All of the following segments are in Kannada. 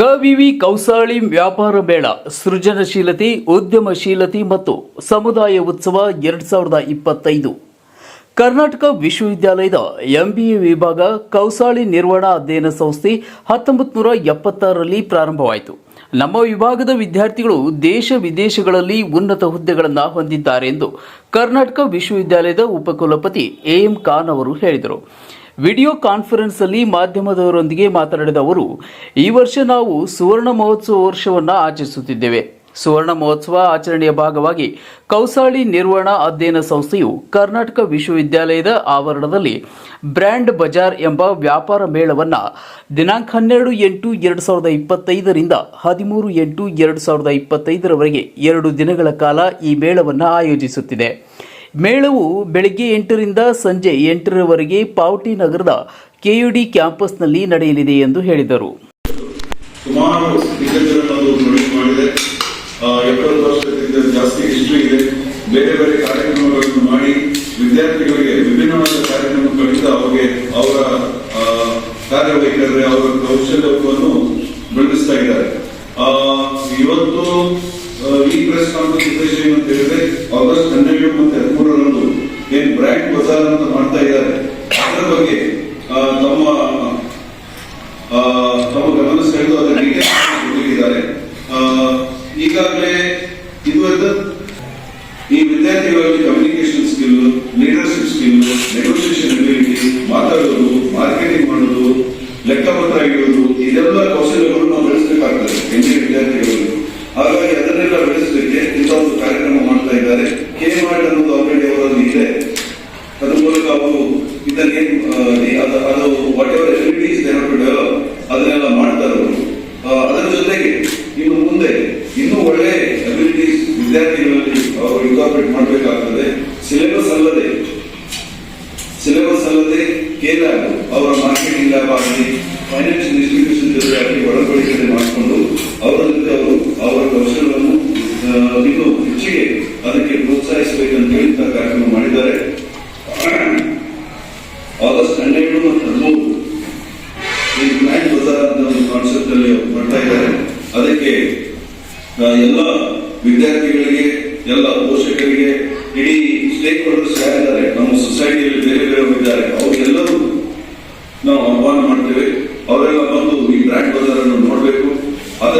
ಕವಿವಿ ಕೌಸಾಳಿ ವ್ಯಾಪಾರ ಮೇಳ, ಸೃಜನಶೀಲತೆ, ಉದ್ಯಮಶೀಲತೆ ಮತ್ತು ಸಮುದಾಯ ಉತ್ಸವ ಎರಡ್ ಸಾವಿರದ ಇಪ್ಪತ್ತೈದು. ಕರ್ನಾಟಕ ವಿಶ್ವವಿದ್ಯಾಲಯದ ಎಂಬಿಎ ವಿಭಾಗ ಕೌಸಾಳಿ ನಿರ್ವಹಣಾ ಅಧ್ಯಯನ ಸಂಸ್ಥೆ ಹತ್ತೊಂಬತ್ತು ನೂರ ಎಪ್ಪತ್ತಾರರಲ್ಲಿ ಪ್ರಾರಂಭವಾಯಿತು. ನಮ್ಮ ವಿಭಾಗದ ವಿದ್ಯಾರ್ಥಿಗಳು ದೇಶ ವಿದೇಶಗಳಲ್ಲಿ ಉನ್ನತ ಹುದ್ದೆಗಳನ್ನು ಹೊಂದಿದ್ದಾರೆ ಎಂದು ಕರ್ನಾಟಕ ವಿಶ್ವವಿದ್ಯಾಲಯದ ಉಪಕುಲಪತಿ ಎಂ ಖಾನ್ ಅವರು ಹೇಳಿದರು. ವಿಡಿಯೋ ಕಾನ್ಫರೆನ್ಸ್ ಅಲ್ಲಿ ಮಾಧ್ಯಮದವರೊಂದಿಗೆ ಮಾತನಾಡಿದ ಅವರು, ಈ ವರ್ಷ ನಾವು ಸುವರ್ಣ ಮಹೋತ್ಸವ ವರ್ಷವನ್ನು ಆಚರಿಸುತ್ತಿದ್ದೇವೆ. ಸುವರ್ಣ ಮಹೋತ್ಸವ ಆಚರಣೆಯ ಭಾಗವಾಗಿ ಕೌಸಾಳಿ ನಿರ್ವಹಣಾ ಅಧ್ಯಯನ ಸಂಸ್ಥೆಯು ಕರ್ನಾಟಕ ವಿಶ್ವವಿದ್ಯಾಲಯದ ಆವರಣದಲ್ಲಿ ಬ್ರ್ಯಾಂಡ್ ಬಜಾರ್ ಎಂಬ ವ್ಯಾಪಾರ ಮೇಳವನ್ನು ದಿನಾಂಕ ಹನ್ನೆರಡು ಎಂಟು ಎರಡು ಸಾವಿರದ ಇಪ್ಪತ್ತೈದರಿಂದ ಹದಿಮೂರು ಎಂಟು ಎರಡು ಸಾವಿರದ ಇಪ್ಪತ್ತೈದರವರೆಗೆ ಎರಡು ದಿನಗಳ ಕಾಲ ಈ ಮೇಳವನ್ನು ಆಯೋಜಿಸುತ್ತಿದೆ. ಮೇಳವು ಬೆಳಗ್ಗೆ ಎಂಟರಿಂದ ಸಂಜೆ ಎಂಟರವರೆಗೆ ಪಾವಟಿ ನಗರದ ಕೆಯುಡಿ ಕ್ಯಾಂಪಸ್ನಲ್ಲಿ ನಡೆಯಲಿದೆ ಎಂದು ಹೇಳಿದರು. ಸುಮಾರು ಎಪ್ಪತ್ತು ಜಾಸ್ತಿ ಹಿಸ್ಟ್ರಿ ಇದೆ. ಬೇರೆ ಬೇರೆ ಕಾರ್ಯಕ್ರಮಗಳನ್ನು ಮಾಡಿ ವಿದ್ಯಾರ್ಥಿಗಳಿಗೆ ವಿಭಿನ್ನವಾದ ಕಾರ್ಯಕ್ರಮಗಳಿಂದ ಅವರಿಗೆ ಅವರ ಕಾರ್ಯವೈಖರಿ ಅವರ ಕೌಶಲ್ಯವನ್ನು ಬೆಳೆಸ್ತಾ ಇದ್ದಾರೆ. ಇವತ್ತು ಈ ಪ್ರೆಸ್ ಕಾನ್ಫರೆನ್ಸ್ ಉದ್ದೇಶ ಏನಂತ ಹೇಳಿದ್ರೆ ಆಗಸ್ಟ್ ಹನ್ನೆರಡು ಮತ್ತೆ ಬ್ರ್ಯಾಂಡ್ ಬಜಾರ್ ಅಂತ ಮಾಡ್ತಾ ಇದ್ದಾರೆ. ಅದರ ಬಗ್ಗೆ ತಮ್ಮ ತಮ್ಮ ಗಮನ ಸೆಳೆದು ಅದರ ಡೀಟೇಲ್ಸ್ ಈಗಾಗಲೇ ಇದು ಈ ವಿದ್ಯಾರ್ಥಿಗಳಲ್ಲಿ communication skill leadership skill negotiation ability ಮಾತಾಡೋದು ಮಾರ್ಕೆಟಿಂಗ್ ಮಾಡೋದು, ಲೆಕ್ಕಪತ್ರ ಇಡೋದು, ಇದೆಲ್ಲ ಕೌಶಲ್ಯಗಳು ನಾವು ಬೆಳೆಸಬೇಕಾಗ್ತದೆ. ಎಂಜಿನಿಯರ್ ವಿದ್ಯಾರ್ಥಿಗಳಲ್ಲಿ i'm going to be out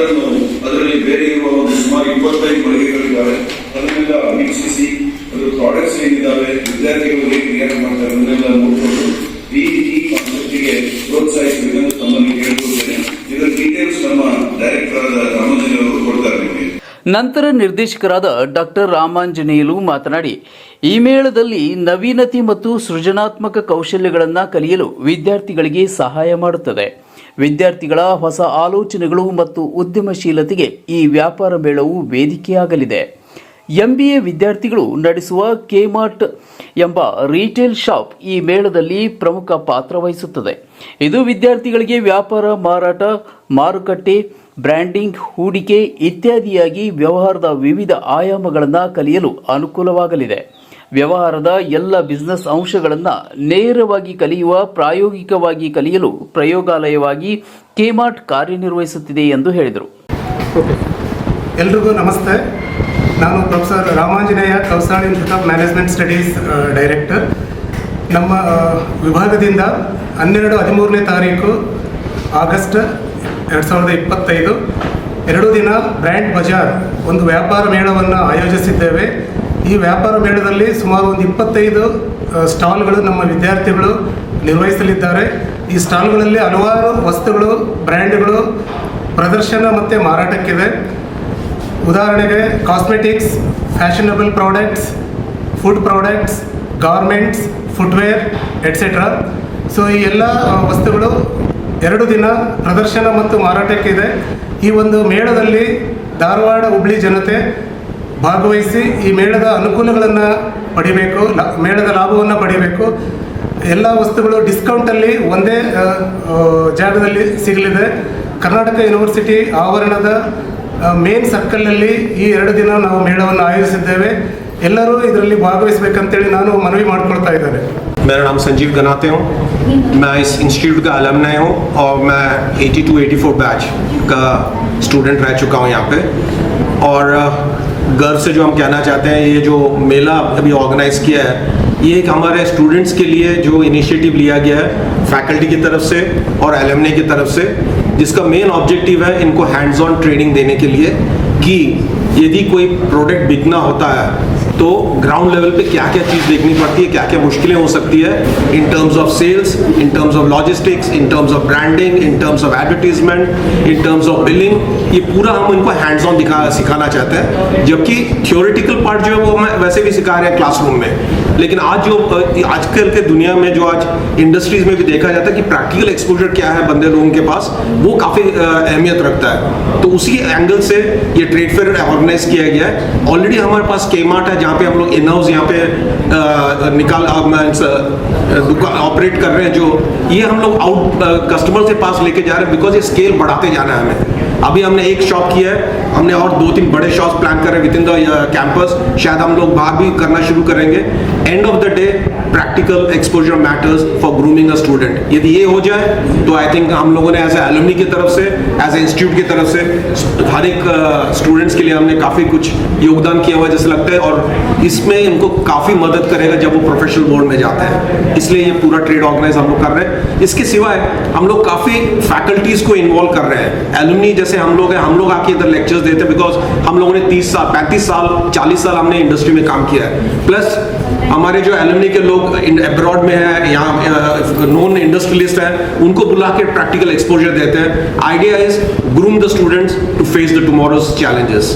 ಅದನ್ನು ಅದರಲ್ಲಿ ಬೇರೆ ಇರುವ ಒಂದು ಸುಮಾರು ಇಪ್ಪತ್ತೈದು ಮಳಿಗೆಗಳಿದ್ದಾವೆ. ಅದನ್ನೆಲ್ಲ ವೀಕ್ಷಿಸಿ, ಅದು ಪ್ರಾಡಕ್ಟ್ಸ್ ಏನಿದ್ದಾವೆ ವಿದ್ಯಾರ್ಥಿಗಳು ಹೇಗೆ ಕ್ರಿಯೇಟ್ ಮಾಡ್ತಾರೆ, ಅದನ್ನೆಲ್ಲ ನೋಡಿಕೊಂಡು ಈ ಈ ಕಾನ್ಸೆಪ್ಟಿಗೆ ಪ್ರೋತ್ಸಾಹಿಸಬೇಕೆಂದು ತಮ್ಮಲ್ಲಿ ಕೇಳ್ಕೊಳ್ತೇನೆ. ಇದರ ಡೀಟೇಲ್ಸ್ ನಮ್ಮ ಡೈರೆಕ್ಟರ್ ಆದ ರಾಮಜನ್ ಅವರು ಕೊಡ್ತಾರೆ ನಿಮಗೆ. ನಂತರ ನಿರ್ದೇಶಕರಾದ ಡಾಕ್ಟರ್ ರಾಮಾಂಜನೇಯಲು ಮಾತನಾಡಿ ಈ ಮೇಳದಲ್ಲಿ ನವೀನತೆ ಮತ್ತು ಸೃಜನಾತ್ಮಕ ಕೌಶಲ್ಯಗಳನ್ನು ಕಲಿಯಲು ವಿದ್ಯಾರ್ಥಿಗಳಿಗೆ ಸಹಾಯ ಮಾಡುತ್ತದೆ. ವಿದ್ಯಾರ್ಥಿಗಳ ಹೊಸ ಆಲೋಚನೆಗಳು ಮತ್ತು ಉದ್ಯಮಶೀಲತೆಗೆ ಈ ವ್ಯಾಪಾರ ಮೇಳವು ವೇದಿಕೆಯಾಗಲಿದೆ. ಎಂಬಿಎ ವಿದ್ಯಾರ್ಥಿಗಳು ನಡೆಸುವ ಕೆಮಾರ್ಟ್ ಎಂಬ ರೀಟೇಲ್ ಶಾಪ್ ಈ ಮೇಳದಲ್ಲಿ ಪ್ರಮುಖ ಪಾತ್ರ ವಹಿಸುತ್ತದೆ. ಇದು ವಿದ್ಯಾರ್ಥಿಗಳಿಗೆ ವ್ಯಾಪಾರ, ಮಾರಾಟ, ಮಾರುಕಟ್ಟೆ, ಬ್ರ್ಯಾಂಡಿಂಗ್, ಹೂಡಿಕೆ ಇತ್ಯಾದಿಯಾಗಿ ವ್ಯವಹಾರದ ವಿವಿಧ ಆಯಾಮಗಳನ್ನು ಕಲಿಯಲು ಅನುಕೂಲವಾಗಲಿದೆ. ವ್ಯವಹಾರದ ಎಲ್ಲ ಬಿಸ್ನೆಸ್ ಅಂಶಗಳನ್ನು ನೇರವಾಗಿ ಕಲಿಯುವ, ಪ್ರಾಯೋಗಿಕವಾಗಿ ಕಲಿಯಲು ಪ್ರಯೋಗಾಲಯವಾಗಿ ಕೆಮಾರ್ಟ್ ಕಾರ್ಯನಿರ್ವಹಿಸುತ್ತಿದೆ ಎಂದು ಹೇಳಿದರು. ಎಲ್ರಿಗೂ ನಮಸ್ತೆ. ನಾನು professor Ramanjaneya Kousani institute of management studies director ನಮ್ಮ ವಿಭಾಗದಿಂದ ಹನ್ನೆರಡು, ಹದಿಮೂರನೇ ತಾರೀಕು, ಆಗಸ್ಟ್ ಎರಡು ಸಾವಿರದ ಇಪ್ಪತ್ತೈದು, ಎರಡು ದಿನ ಬ್ರ್ಯಾಂಡ್ ಬಜಾರ್, ಒಂದು ವ್ಯಾಪಾರ ಮೇಳವನ್ನು ಆಯೋಜಿಸಿದ್ದೇವೆ. ಈ ವ್ಯಾಪಾರ ಮೇಳದಲ್ಲಿ ಸುಮಾರು ಒಂದು ಇಪ್ಪತ್ತೈದು ಸ್ಟಾಲ್ಗಳು ನಮ್ಮ ವಿದ್ಯಾರ್ಥಿಗಳು ನಿರ್ವಹಿಸಲಿದ್ದಾರೆ. ಈ ಸ್ಟಾಲ್ಗಳಲ್ಲಿ ಹಲವಾರು ವಸ್ತುಗಳು, ಬ್ರ್ಯಾಂಡ್ಗಳು ಪ್ರದರ್ಶನ ಮತ್ತು ಮಾರಾಟಕ್ಕಿದೆ. ಉದಾಹರಣೆಗೆ cosmetics, fashionable products, food products, garments, footwear et cetera so ಈ ಎಲ್ಲ ವಸ್ತುಗಳು ಎರಡು ದಿನ ಪ್ರದರ್ಶನ ಮತ್ತು ಮಾರಾಟಕ್ಕಿದೆ. ಈ ಒಂದು ಮೇಳದಲ್ಲಿ ಧಾರವಾಡ ಹುಬ್ಳಿ ಜನತೆ ಭಾಗವಹಿಸಿ ಈ ಮೇಳದ ಅನುಕೂಲಗಳನ್ನು ಪಡಿಬೇಕು ಲಾ ಮೇಳದ ಲಾಭವನ್ನು ಪಡಿಬೇಕು ಎಲ್ಲ ವಸ್ತುಗಳು ಡಿಸ್ಕೌಂಟಲ್ಲಿ ಒಂದೇ ಆ, ಆ, ಜಾಗದಲ್ಲಿ ಸಿಗಲಿದೆ ಕರ್ನಾಟಕ ಯೂನಿವರ್ಸಿಟಿ ಆವರಣದ ಮೇನ್ ಸರ್ಕಲ್ನಲ್ಲಿ ಈ ಎರಡು ದಿನ ನಾವು ಮೇಳವನ್ನು ಆಯೋಜಿಸಿದ್ದೇವೆ ಎಲ್ಲರೂ ಇದರಲ್ಲಿ ಭಾಗವಹಿಸಬೇಕಂತೇಳಿ ನಾನು ಮನವಿ ಮಾಡ್ಕೊಳ್ತಾ ಇದ್ದೇನೆ मेरा नाम संजीव गनाते हूँ मैं इस इंस्टीट्यूट का अलमनाई हूँ और मैं 82 84 बैच का स्टूडेंट रह चुका हूँ यहाँ पे और अ, गर्व से जो हम कहना चाहते हैं, ये जो मेला अभी ऑर्गेनाइज किया है, ये एक हमारे स्टूडेंट्स के लिए जो इनिशिएटिव लिया गया है फैकल्टी की तरफ़ से और एल की तरफ़ से, जिसका मेन ऑब्जेक्टिव है इनको हैंड्स ऑन ट्रेनिंग देने के लिए कि यदि कोई प्रोडक्ट बिकना होता है तो ग्राउंड लेवल पे क्या क्या चीज़ देखनी पड़ती है क्या क्या मुश्किलें हो सकती है in terms of sales in terms of logistics in terms of branding in terms of advertisement in terms of billing ये पूरा हम उनको हैंड्स ऑन दिखा, सिखाना चाहते हैं। जबकि थियोरिटिकल पार्ट जो है वो हम वैसे भी सिखा रहे हैं क्लासरूम में। लेकिन आज जो आजकल के दुनिया में जो आज इंडस्ट्रीज़ में भी देखा जाता है कि प्रैक्टिकल एक्सपोजर क्या है बंदे लोगों के पास, वो काफ़ी अहमियत रखता है। तो उसी एंगल से ये ट्रेड फेयर ऑर्गेनाइज किया गया है। ऑलरेडी हमारे पास केमार्ट है, जहाँ पे हम लोग इन हाउस यहाँ पे निकाल ऑपरेट कर रहे हैं जो, ये हम लोग आउट कस्टमर से पास लेके जा रहे हैं बिकॉज़ ये स्केल बढ़ाते जाना है हमें। अभी हमने एक शॉप किया है। हमने और दो तीन बड़े शॉप प्लान कर रहे हैं विद इन द कैंपस शायद हम लोग बाहर भी करना शुरू करेंगे। End of the day practical exposure matters for grooming a student यदि ये हो जाए तो आई थिंक हम लोगों ने एज ए की तरफ़ से एज ए इंस्टीट्यूट की तरफ़ से हर एक स्टूडेंट्स uh, के लिए हमने काफ़ी कुछ योगदान किया हुआ जैसे लगता है। और इसमें इनको काफ़ी मदद करेगा जब वो प्रोफेशनल बोर्ड में जाते हैं। इसलिए ये पूरा ट्रेड ऑर्गेनाइज हम लोग कर रहे हैं। इसके सिवाय हम लोग काफ़ी फैकल्टीज़ को इन्वॉल्व कर रहे हैं। एलुमनी जैसे हम लोग हैं, हम लोग आके इधर लेक्चर्स देते हैं बिकॉज़ हम लोगों ने 30 साल 35 साल 40 साल हमने इंडस्ट्री में काम किया है। प्लस हमारे जो एलुमनी के लोग अब्रॉड में है, यहाँ नॉन इंडस्ट्रियलिस्ट हैं, उनको बुला के प्रैक्टिकल एक्सपोजर देते हैं। Idea is groom the students to face the tomorrow's challenges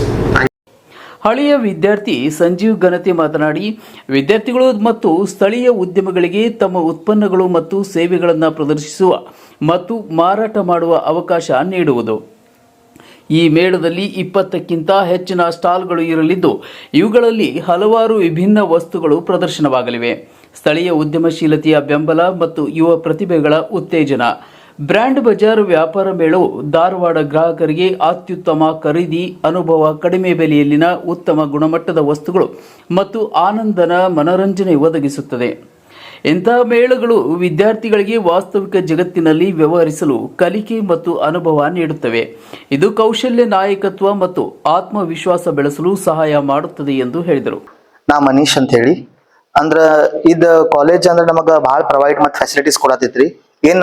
ಹಳೆಯ ವಿದ್ಯಾರ್ಥಿ ಸಂಜೀವ್ ಘನತೆ ಮಾತನಾಡಿ, ವಿದ್ಯಾರ್ಥಿಗಳು ಮತ್ತು ಸ್ಥಳೀಯ ಉದ್ಯಮಗಳಿಗೆ ತಮ್ಮ ಉತ್ಪನ್ನಗಳು ಮತ್ತು ಸೇವೆಗಳನ್ನು ಪ್ರದರ್ಶಿಸುವ ಮತ್ತು ಮಾರಾಟ ಮಾಡುವ ಅವಕಾಶ ನೀಡುವುದು. ಈ ಮೇಳದಲ್ಲಿ ಇಪ್ಪತ್ತಕ್ಕಿಂತ ಹೆಚ್ಚಿನ ಸ್ಟಾಲ್ಗಳು ಇರಲಿದ್ದು, ಇವುಗಳಲ್ಲಿ ಹಲವಾರು ವಿಭಿನ್ನ ವಸ್ತುಗಳು ಪ್ರದರ್ಶನವಾಗಲಿವೆ. ಸ್ಥಳೀಯ ಉದ್ಯಮಶೀಲತೆಯ ಬೆಂಬಲ ಮತ್ತು ಯುವ ಪ್ರತಿಭೆಗಳ ಉತ್ತೇಜನ. ಬ್ರ್ಯಾಂಡ್ ಬಜಾರ್ ವ್ಯಾಪಾರ ಮೇಳವು ಧಾರವಾಡ ಗ್ರಾಹಕರಿಗೆ ಅತ್ಯುತ್ತಮ ಖರೀದಿ ಅನುಭವ, ಕಡಿಮೆ ಬೆಲೆಯಲ್ಲಿನ ಉತ್ತಮ ಗುಣಮಟ್ಟದ ವಸ್ತುಗಳು ಮತ್ತು ಆನಂದನ ಮನರಂಜನೆ ಒದಗಿಸುತ್ತದೆ. ಇಂತಹ ಮೇಳಗಳು ವಿದ್ಯಾರ್ಥಿಗಳಿಗೆ ವಾಸ್ತವಿಕ ಜಗತ್ತಿನಲ್ಲಿ ವ್ಯವಹರಿಸಲು ಕಲಿಕೆ ಮತ್ತು ಅನುಭವ ನೀಡುತ್ತವೆ. ಇದು ಕೌಶಲ್ಯ ನಾಯಕತ್ವ ಮತ್ತು ಆತ್ಮವಿಶ್ವಾಸ ಬೆಳೆಸಲು ಸಹಾಯ ಮಾಡುತ್ತದೆ ಎಂದು ಹೇಳಿದರು. ನಾ ಮನೀಶ್ ಅಂತ ಹೇಳಿ ಅಂದ್ರ ಇದ ಕಾಲೇಜ್ ಅಂದ್ರೆ ನಮಗ ಭಾಳ ಪ್ರೊವೈಡ್ ಮತ್ತು ಫೆಸಿಲಿಟೀಸ್ ಕೊಡತೈತ್ರಿ. ಏನ್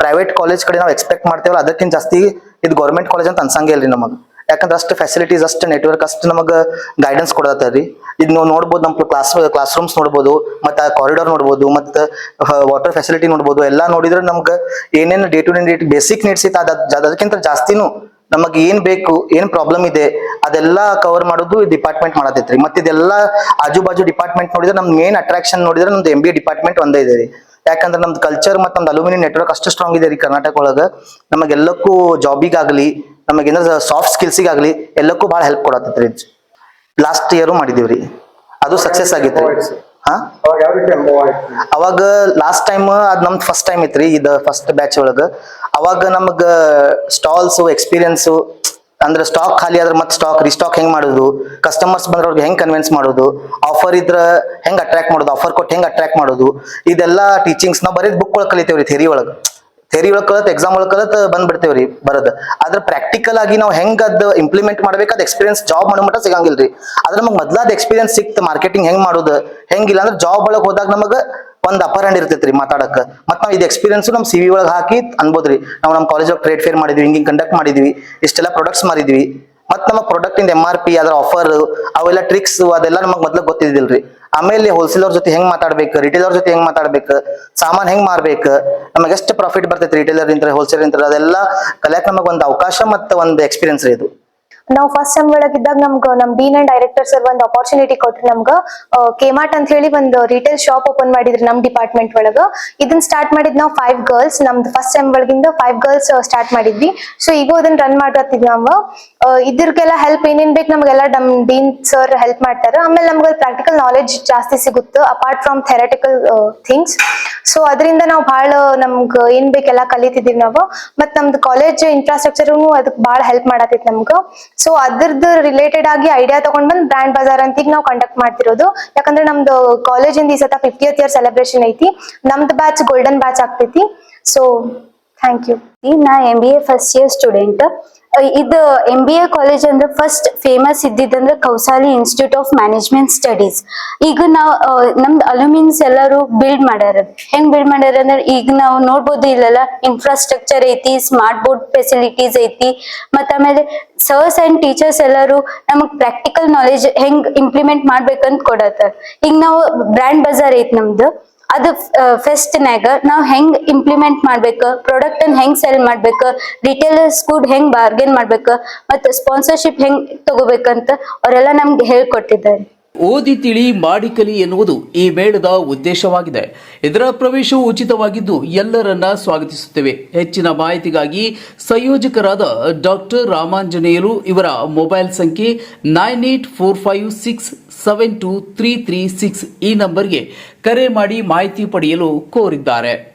ಪ್ರೈವೇಟ್ ಕಾಲೇಜ್ ಕಡೆ ನಾವು ಎಕ್ಸ್ಪೆಕ್ಟ್ ಮಾಡ್ತೇವಲ್ಲ, ಅದಕ್ಕಿಂತ ಜಾಸ್ತಿ ಇದು ಗೌರ್ಮೆಂಟ್ ಕಾಲೇಜ್ ಅಂತ ಅನ್ಸಂಗೇ ಇಲ್ರಿ ನಮಗ. ಯಾಕಂದ್ರೆ ಅಷ್ಟು ಫೆಸಿಲಿಟೀಸ್ ಅಷ್ಟು ನೆಟ್ವರ್ಕ್ ಅಷ್ಟು ನಮಗೆ ಗೈಡೆನ್ಸ್ ಕೊಡತ್ತರಿ ಇದು ನಾವು ನೋಡ್ಬೋದು ನಮ್ಮ ಕ್ಲಾಸ್ ಕ್ಲಾಸ್ ರೂಮ್ಸ್ ನೋಡ್ಬೋದು, ಮತ್ತು ಕಾರಿಡಾರ್ ನೋಡ್ಬೋದು, ಮತ್ತು ವಾಟರ್ ಫೆಸಿಲಿಟಿ ನೋಡ್ಬೋದು, ಎಲ್ಲ ನೋಡಿದ್ರೆ ನಮ್ಗೆ ಏನೇನು day to day basic needs ಇತ್ತು, ಅದ್, ಅದ್- ಅದಕ್ಕಿಂತ ಜಾಸ್ತಿನೂ ನಮಗೆ ಏನ್ ಬೇಕು, ಏನ್ ಪ್ರಾಬ್ಲಮ್ ಇದೆ, ಅದೆಲ್ಲ ಕವರ್ ಮಾಡೋದು ಡಿಪಾರ್ಟ್ಮೆಂಟ್ ಮಾಡತೈತ್ರಿ. ಮತ್ತೆ ಇದೆಲ್ಲ ಆಜು ಬಾಜು ಡಿಪಾರ್ಟ್ಮೆಂಟ್ ನೋಡಿದ್ರೆ ನಮ್ದು ಮೇನ್ ಅಟ್ರಾಕ್ಷನ್ ನೋಡಿದ್ರೆ ನಮ್ದು ಎಂ ಬಿ ಡಿಪಾರ್ಟ್ಮೆಂಟ್ ಒಂದೇ ಇದೆ ರೀ. ಯಾಕಂದ್ರೆ ನಮ್ದು ಕಲ್ಚರ್ ಮತ್ತು ನಮ್ದು ಅಲ್ಯೂಮಿನಿ ನೆಟ್ವರ್ಕ್ ಅಷ್ಟು ಸ್ಟ್ರಾಂಗ್ ಇದೆ ರೀ ಕರ್ನಾಟಕ ಒಳಗ. ನಮಗೆಲ್ಲಕ್ಕೂ ಜಾಬಿಗಾಗ್ಲಿ ನಮಗೇನಾದ್ರು ಸಾಫ್ಟ್ ಸ್ಕಿಲ್ಸಿಗಾಗ್ಲಿ ಎಲ್ಲಕ್ಕೂ ಭಾಳ ಹೆಲ್ಪ್ ಕೊಡತೈತ್ರಿ ಲಾಸ್ಟ್ ಇಯರು ಮಾಡಿದೀವ್ರಿ. ಅದು ಸಕ್ಸಸ್ ಆಗಿತ್ತು ಹಾ? ಅವಾಗ ಲಾಸ್ಟ್ ಟೈಮ್ ಅದ್ ನಮ್ದು ಫಸ್ಟ್ ಟೈಮ್ ಇತ್ರಿ ಇದ ಫಸ್ಟ್ ಬ್ಯಾಚ್ ಒಳಗ. ಅವಾಗ ನಮಗ ಸ್ಟಾಲ್ಸ್ ಎಕ್ಸ್ಪೀರಿಯನ್ಸ್ ಅಂದ್ರೆ ಸ್ಟಾಕ್ ಖಾಲಿ ಆದ್ರೆ ಮತ್ತೆ ಸ್ಟಾಕ್ ರಿಸ್ಟಾಕ್ ಹೆಂಗ್ ಮಾಡೋದು? ಕಸ್ಟಮರ್ಸ್ ಬಂದ್ರೆ ಅವ್ರಿಗೆ ಹೆಂಗ್ ಕನ್ವಿನ್ಸ್ ಮಾಡೋದು? ಆಫರ್ ಇದ್ರ ಹೆಂಗ್ ಅಟ್ರಾಕ್ಟ್ ಮಾಡೋದು? ಆಫರ್ ಕೊಟ್ಟು ಹೆಂಗ್ ಅಟ್ರಾಕ್ಟ್ ಮಾಡೋದು? ಇದೆಲ್ಲ ಟೀಚಿಂಗ್ಸ್ ನಾವು ಬರೀ ಬುಕ್ ಒಳಗೆ ಕಲಿತೇವ್ರಿ ಥೆರಿ ಒಳಗ. ಥೆರಿ ಒಳಗೆ ಕಲತ್ ಎಕ್ಸಾಮ್ ಒಳಗೆ ಕಲತ್ ಬಂದ್ಬಿಡ್ತೇವ್ರಿ ಬರೋದು. ಆದ್ರೆ ಪ್ರಾಕ್ಟಿಕಲ್ ಆಗಿ ನಾವು ಹೆಂಗ್ ಅದ್ ಇಂಪ್ಲಿಮೆಂಟ್ ಮಾಡ್ಬೇಕಾದ ಎಕ್ಸ್ಪೀರಿಯನ್ಸ್ ಜಾಬ್ ಮಾಡೋ ಮಟ್ಟ ಸಿಗಂಗಿಲ್ರಿ. ಆದ್ರೆ ನಮಗೆ ಮೊದ್ಲಾದ ಎಕ್ಸ್ಪೀರಿಯನ್ಸ್ ಸಿಕ್ತ ಮಾರ್ಕೆಟಿಂಗ್ ಹೆಂಗ್ ಮಾಡೋದು, ಹೆಂಗಿಲ್ಲ ಅಂದ್ರೆ ಜಾಬ್ ಒಳಗೆ ಹೋದಾಗ ನಮಗ ಒಂದ್ ಅಪರ್ ಹ್ಯಾಂಡ್ ಇರ್ತೈತ್ರಿ ಮಾತಾಡಕ್. ಮತ್ ನಾವ್ ಇದು ಎಕ್ಸ್ಪೀರಿಯನ್ಸ್ ನಮ್ ಸಿ ವಿ ಒಳಗೆ ಹಾಕಿ ಅನ್ಬೋದ್ರಿ. ನಾವು ನಮ್ಮ ಕಾಲೇಜ್ ಟ್ರೇಡ್ ಫೇರ್ ಮಾಡಿದ್ವಿ, ಹಿಂಗಿಂಗ್ ಕಂಡಕ್ಟ್ ಮಾಡಿದ್ವಿ, ಇಷ್ಟೆಲ್ಲ ಪ್ರಾಡಕ್ಟ್ಸ್ ಮಾರಿದ್ವಿ. ಮತ್ ನಮ್ಮ ಪ್ರಾಡಕ್ಟ್ ಇಂದ ಎಂ ಆರ್ ಪಿ ಅದರ ಆಫರ್ ಅವೆಲ್ಲ ಟ್ರಿಕ್ಸ್ ಅದೆಲ್ಲ ನಮಗ್ ಮೊದ್ಲು ಗೊತ್ತಿದ್ದಿಲ್ರಿ. ಆಮೇಲೆ ಹೋಲ್ಸೇಲರ್ ಜೊತೆ ಹೆಂಗ್ ಮಾತಾಡ್ಬೇಕು ರಿಟೇಲರ್ ಜೊತೆ ಹೆಂಗ್ ಮಾತಾಡ್ಬೇಕು, ಸಾಮಾನ್ ಹೆಂಗ್ ಮಾರ್ಬೇಕು, ನಮಗೆ ಎಷ್ಟು ಪ್ರಾಫಿಟ್ ಬರ್ತೈತಿ ರಿಟೇಲರ್ ಇಂತ್ರ ಹೋಲ್ಸೇಲರ್ ಇಂತ್ರ, ಅದೆಲ್ಲ ಕಲಿಯಕ್ ನಮಗ್ ಒಂದ್ ಅವಕಾಶ ಮತ್ತೆ ಒಂದ್ ಎಕ್ಸ್ಪೀರಿಯನ್ಸ್ ರೀ ಇದು. ನಾವು ಫಸ್ಟ್ ಸೆಮ್ ಒಳಗಿದ್ದಾಗ ನಮ್ಗ, ನಮ್ ಡೀನ್ ಅಂಡ್ ಡೈರೆಕ್ಟರ್ ಸರ್ ಒಂದ್ ಅಪಾರ್ಚುನಿಟಿ ಕೊಟ್ರಿ ನಮ್ಗ. ಕೆಮಾರ್ಟ್ ಅಂತ ಹೇಳಿ ಒಂದು ರಿಟೇಲ್ ಶಾಪ್ ಓಪನ್ ಮಾಡಿದ್ರಿ ನಮ್ ಡಿಪಾರ್ಟ್ಮೆಂಟ್ ಒಳಗ. ಇದನ್ನ ಸ್ಟಾರ್ಟ್ ಮಾಡಿದ್ ನಾವು ಫೈವ್ ಗರ್ಲ್ಸ್ ನಮ್ದು ಫಸ್ಟ್ ಸೆಮ್ ಒಳಗಿಂದ ಫೈವ್ ಗರ್ಲ್ಸ್ ಸ್ಟಾರ್ಟ್ ಮಾಡಿದ್ವಿ. ಸೊ ಈಗ ಅದನ್ನ ರನ್ ಮಾಡತ್ತಿದ್ವಿ ನಾವು. ಇದ್ರಿಗೆಲ್ಲ ಹೆಲ್ಪ್ ಏನೇನ್ ಬೇಕು ನಮ್ಗೆಲ್ಲ ನಮ್ ಡೀನ್ ಸರ್ ಹೆಲ್ಪ್ ಮಾಡ್ತಾರೆ. ಆಮೇಲೆ ನಮ್ಗೆ ಪ್ರಾಕ್ಟಿಕಲ್ ನಾಲೆಜ್ ಜಾಸ್ತಿ ಸಿಗುತ್ತೆ apart from theoretical things so ಅದರಿಂದ ನಾವು ಭಾಳ ನಮ್ಗ್ ಏನ್ ಬೇಕೆಲ್ಲ ಕಲಿತಿದೀವಿ ನಾವು. ಮತ್ತೆ ನಮ್ದು ಕಾಲೇಜ್ ಇನ್ಫ್ರಾಸ್ಟ್ರಕ್ಚರ್ ಅದಕ್ಕೆ ಭಾಳ ಹೆಲ್ಪ್ ಮಾಡತೈತಿ ನಮ್ಗ. ಸೊ ಅದ್ರದ್ದು ರಿಲೇಟೆಡ್ ಆಗಿ ಐಡಿಯಾ ತಗೊಂಡ್ ಬಂದ್ ಬ್ರಾಂಡ್ ಬಜಾರ್ ಅಂತ ಈಗ ನಾವು ಕಂಡಕ್ಟ್ ಮಾಡ್ತಿರೋದು. ಯಾಕಂದ್ರೆ ನಮ್ದು ಕಾಲೇಜಿಂದ ಈ ಸತ ಫಿಫ್ಟಿಯತ್ ಇಯರ್ ಸೆಲೆಬ್ರೇಷನ್ ಐತಿ. ನಮ್ದು ಬ್ಯಾಚ್ ಗೋಲ್ಡನ್ ಬ್ಯಾಚ್ ಆಗ್ತೈತಿ. ಸೊ ಥ್ಯಾಂಕ್ ಯು ನಾ M B A first year student ಇದು ಎಂ ಬಿ ಎ ಕಾಲೇಜ್ ಅಂದ್ರೆ first famous ಇದ್ದಿದ್ದಂದ್ರೆ Kousali institute of management studies ಈಗ ನಾವು ನಮ್ದು ಅಲ್ಯೂಮಿನ್ಸ್ ಎಲ್ಲರೂ ಬಿಲ್ಡ್ ಮಾಡ್ಯಾರ. ಹೆಂಗ್ ಬಿಲ್ಡ್ ಮಾಡ್ಯಾರ ಅಂದ್ರೆ ಈಗ ನಾವು ನೋಡ್ಬೋದು ಇಲ್ಲೆಲ್ಲ ಇನ್ಫ್ರಾಸ್ಟ್ರಕ್ಚರ್ ಐತಿ ಸ್ಮಾರ್ಟ್ ಬೋರ್ಡ್ ಫೆಸಿಲಿಟೀಸ್ ಐತಿ, ಮತ್ತ ಆಮೇಲೆ ಸರ್ಸ್ ಅಂಡ್ ಟೀಚರ್ಸ್ ಎಲ್ಲರೂ ನಮಗ್ ಪ್ರಾಕ್ಟಿಕಲ್ ನಾಲೆಜ್ ಹೆಂಗ್ ಇಂಪ್ಲಿಮೆಂಟ್ ಮಾಡ್ಬೇಕಂತ ಕೊಡತ್ತಾರ ಈಗ ನಾವು ಬ್ರ್ಯಾಂಡ್ ಬಜಾರ್ ಐತಿ ನಮ್ದು. ಅದು ಫೆಸ್ಟ್ನ್ಯಾಗ ನಾವ್ ಹೆಂಗ್ ಇಂಪ್ಲಿಮೆಂಟ್ ಮಾಡ್ಬೇಕು ಪ್ರಾಡಕ್ಟ್ ಅನ್ನ ಹೆಂಗ್ ಸೆಲ್ ಮಾಡ್ಬೇಕು ರಿಟೇಲರ್ಸ್ ಕೂಡ ಹೆಂಗ್ ಬಾರ್ಗೇನ್ ಮಾಡ್ಬೇಕು, ಮತ್ತೆ ಸ್ಪಾನ್ಸರ್ಶಿಪ್ ಹೆಂಗ್ ತಗೋಬೇಕಂತ ಅವರೆಲ್ಲ ನಮ್ಗೆ ಹೇಳ್ಕೊಟ್ಟಿದ್ದಾರೆ. ಓದಿ ತಿಳಿ ಮಾಡಿ ಕಲಿ ಎನ್ನುವುದು ಈ ಮೇಳದ ಉದ್ದೇಶವಾಗಿದೆ. ಇದರ ಪ್ರವೇಶವು ಉಚಿತವಾಗಿದ್ದು ಎಲ್ಲರನ್ನ ಸ್ವಾಗತಿಸುತ್ತೇವೆ. ಹೆಚ್ಚಿನ ಮಾಹಿತಿಗಾಗಿ ಸಂಯೋಜಕರಾದ ಡಾಕ್ಟರ್ ರಾಮಾಂಜನೇಯರು ಇವರ ಮೊಬೈಲ್ ಸಂಖ್ಯೆ nine eight four five six seven two three three six ಈ ನಂಬರ್ಗೆ ಕರೆ ಮಾಡಿ ಮಾಹಿತಿ ಪಡೆಯಲು ಕೋರಿದ್ದಾರೆ.